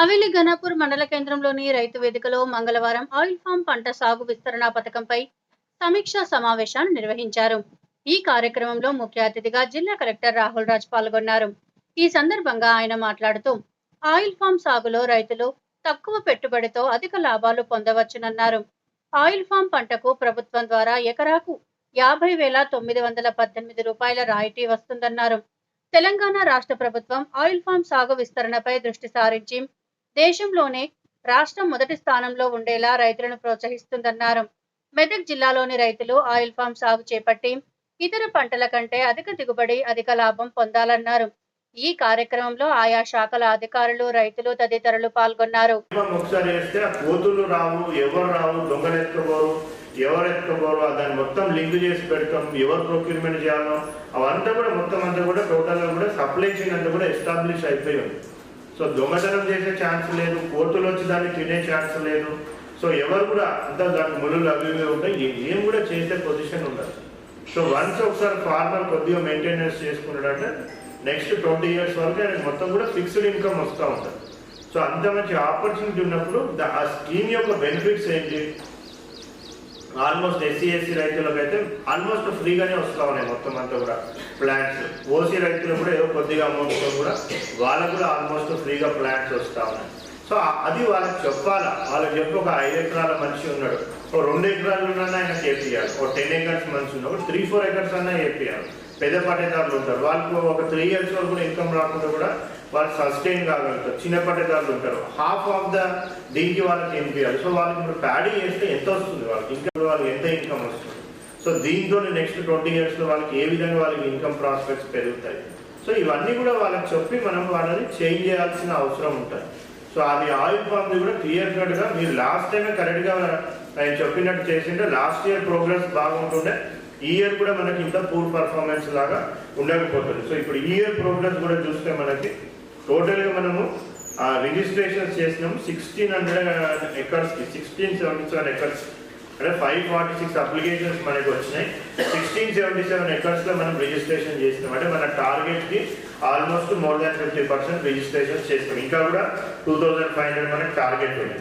హవేలి ఘనాపూర్ మండల కేంద్రంలోని రైతు వేదికలో మంగళవారం ఆయిల్ ఫామ్ పంట సాగు విస్తరణ పథకంపై సమీక్షా సమావేశాన్ని నిర్వహించారు. ఈ కార్యక్రమంలో ముఖ్య అతిథిగా జిల్లా కలెక్టర్ రాహుల్ రాజ్ పాల్గొన్నారు. ఈ సందర్భంగా ఆయన మాట్లాడుతూ ఆయిల్ ఫామ్ సాగులో రైతులు తక్కువ పెట్టుబడితో అధిక లాభాలు పొందవచ్చునన్నారు. ఆయిల్ ఫామ్ పంటకు ప్రభుత్వం ద్వారా ఎకరాకు యాభై వేల తొమ్మిది వందల పద్దెనిమిది రూపాయల రాయితీ వస్తుందన్నారు. తెలంగాణ రాష్ట్ర ప్రభుత్వం ఆయిల్ ఫామ్ సాగు విస్తరణపై దృష్టి సారించి దేశంలోనే రాష్ట్రం మొదటి స్థానంలో ఉండేలా రైతులను ప్రోత్సహిస్తుందన్నారు. మెదక్ జిల్లాలోని రైతులు ఆయిల్ ఫామ్ సాగు చేపట్టి ఇతర పంటల కంటే అధిక దిగుబడి అధిక లాభం పొందాలన్నారు. ఈ కార్యక్రమంలో ఆయా శాఖల అధికారులు రైతులు తదితరులు పాల్గొన్నారు. మినిమం ఎవరు ఎత్తుకోరు దాన్ని మొత్తం లింక్ చేసి పెడతాం ఎవరు ప్రొక్యూర్మెంట్ చేయాలో అవంతా కూడా మొత్తం అంతా కూడా టోటల్గా కూడా సప్లై చైన్ అంతా కూడా ఎస్టాబ్లిష్ అయిపోయి ఉంది సో దొంగతనం చేసే ఛాన్స్ లేదు కోతులు వచ్చి దాన్ని తినే ఛాన్స్ లేదు. సో ఎవరు కూడా అంతా దానికి ముళ్ళు అవి ఉంటాయి ఏం కూడా చేసే పొజిషన్ ఉండదు. సో వన్స్ ఒకసారి ఫార్మర్ కొద్దిగా మెయింటెనెన్స్ చేసుకున్నాడంటే నెక్స్ట్ ట్వంటీ ఇయర్స్ వరకు ఆయనకి మొత్తం కూడా ఫిక్స్డ్ ఇన్కమ్ వస్తూ ఉంటుంది. సో అంత మంచి ఆపర్చునిటీ ఉన్నప్పుడు ఆ స్కీమ్ యొక్క బెనిఫిట్స్ ఏంటి? ఆల్మోస్ట్ ఎస్సీ ఎస్సీ రైతులకు అయితే ఆల్మోస్ట్ ఫ్రీగానే వస్తూ ఉన్నాయి మొత్తం అంతా కూడా. ప్లాంట్స్ ఓసీ రైతులు కూడా ఏదో కొద్దిగా అమౌంట్తో కూడా వాళ్ళకు కూడా ఆల్మోస్ట్ ఫ్రీగా ప్లాంట్స్ వస్తూ ఉన్నాయి. సో అది వాళ్ళకి చెప్పాలా? వాళ్ళకి చెప్పి ఒక ఐదు ఎకరాల మనిషి ఉన్నాడు. ఓ రెండు ఎకరాలు ఉన్నా ఆయన చేపియాలి ఓ టెన్ ఎకర్స్ మనిషి ఉన్నాడు. త్రీ ఫోర్ ఎకర్స్ అన్నా చేపియాలి పెద్ద పట్టేదారులు ఉంటారు. వాళ్ళకు ఒక త్రీ ఇయర్స్ వరకు కూడా ఇన్కమ్ రాకుండా కూడా వాళ్ళు సస్టైన్ కాగలుగుతారు. చిన్న పట్టేదారులు ఉంటారు. హాఫ్ ఆఫ్ ద దీనికి వాళ్ళకి ఎంపియాలి సో వాళ్ళకి ఇప్పుడు ప్యాడీ చేస్తే ఎంత వస్తుంది వాళ్ళకి? ఇంకా వాళ్ళకి ఎంత ఇన్కమ్ వస్తుంది? సో దీంతో నెక్స్ట్ ట్వంటీ ఇయర్స్లో వాళ్ళకి ఏ విధంగా వాళ్ళకి ఇన్కమ్ ప్రాస్పెక్ట్స్ పెరుగుతాయి? సో ఇవన్నీ కూడా వాళ్ళకి చెప్పి మనం వాళ్ళని చేంజ్ చేయాల్సిన అవసరం ఉంటుంది. సో అది ఆయిల్ ఫామ్ది కూడా క్లియర్ కట్గా మీరు లాస్ట్ టైమే కరెక్ట్గా ఆయన చెప్పినట్టు చేసింటే లాస్ట్ ఇయర్ ప్రోగ్రెస్ బాగుంటుండే. ఈ ఇయర్ కూడా మనకి ఇంత పూర్ పర్ఫార్మెన్స్ లాగా ఉండకపోతుంది. సో ఇప్పుడు ఈ ఇయర్ ప్రోగ్రెస్ కూడా చూస్తే మనకి టోటల్గా మనము రిజిస్ట్రేషన్ చేసినాము సిక్స్టీన్ హండ్రెడ్ ఎకర్స్కి సిక్స్టీన్ సెవెంటీ సెవెన్ ఎకర్స్ అంటే ఫైవ్ ఫార్టీ సిక్స్ అప్లికేషన్స్ మనకి వచ్చినాయి. సిక్స్టీన్ సెవెంటీ సెవెన్ ఎకర్స్లో మనం రిజిస్ట్రేషన్ చేసినాం. అంటే మన టార్గెట్కి almost more than fifty percent registration చేస్తాం ఇంకా కూడా టూ థౌజండ్ ఫైవ్ హండ్రెడ్ మనకి టార్గెట్ ఉంది.